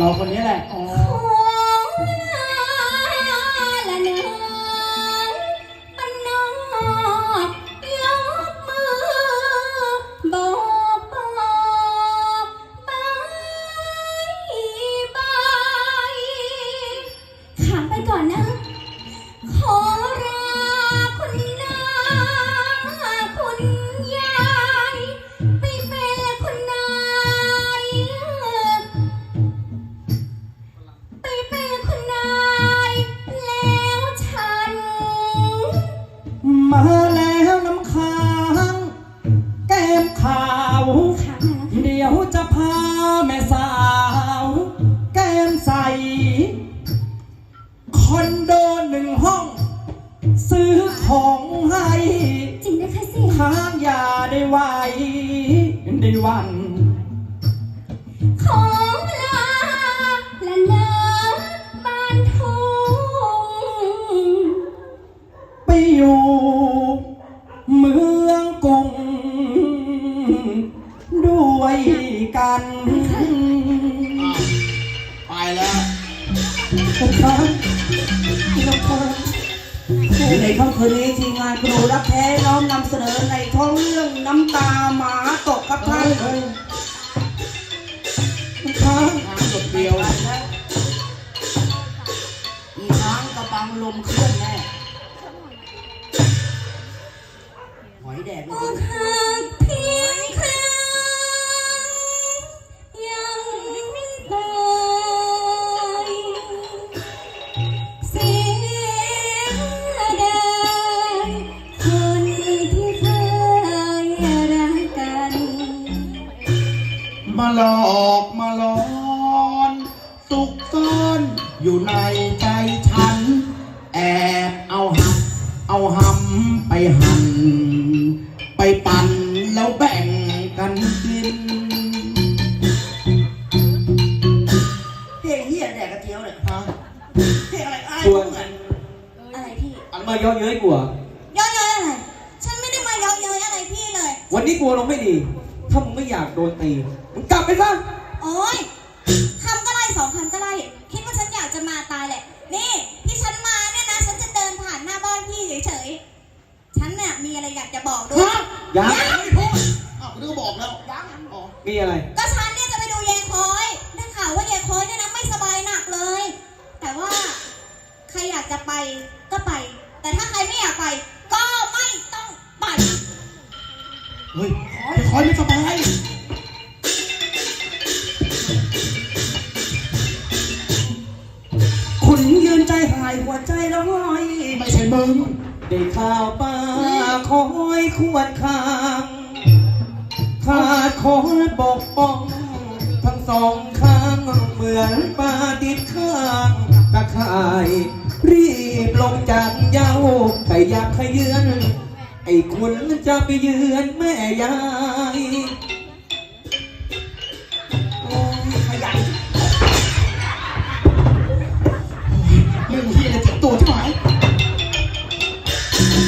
เราคนนี้แหละ ได้ไหวได้หวันของลาและเลอบ้านทุ่งไปอยู่เมืองกรุงด้วยกันไปแล้ว ในค่ำคืนนี้ทีมงานครูรักแท้น้อมนำเสนอในท้องเรื่องน้ำตาหมาตกครับท่านเฮ้ยครับน้ำหยดเดียวอีคางกระบังลมเคลื่อนแน่หอยแดดเลย หลอกมาหลอนสุกซ่อนอยู่ในใจฉัน แอบเอาหักเอาหำไปหั่นไปปั่นแล้วแบ่งกันกินเพลงเฮียแดกกระเทียวเนี่ยฮะเพลงอะไรอ้ายชวนเหมือนอะไรพี่อันมาเยอะเย้ยกว่าเย้อยๆอะไร ฉันไม่ได้มาเย้อยๆอะไรพี่เลย วันนี้กลัวเราไม่ดี ถ้ามึงไม่อยากโดนตีมึงกลับไปซะโอ๊ยคำก็ไล่สองคำก็ไล่คิดว่าฉันอยากจะมาตายแหละ นี่ที่ฉันมาเนี่ยนะ ฉันจะเดินผ่านหน้าบ้านพี่เฉยๆ ฉันเนี่ยมีอะไรอยากจะบอกด้วยฮะยัง ไม่พูดอ้าวนึกว่าบอกแล้วยังอ๋อมีอะไร ก็ฉันเนี่ยจะไปดูยายคอยได้ข่าวว่ายายคอยเนี่ยนะไม่สบายหนักเลย แต่ว่าใครอยากจะไปก็ไป แต่ถ้าใครไม่อยากไป ก็ไม่ต้องไป เฮ้ยค อยไม่สบายขุนยืนใจหายหัวใจละห้อยไม่ใช่มึงได้ข่าวป้าคอยควรคางขาดคอยปกป้อง ทั้งสองข้างเหมือนปลาติดข้างตะข่าย รีบลงจากเหย้าขยับขยือน ไอ้คุณจะไปเยือนแม่ยาย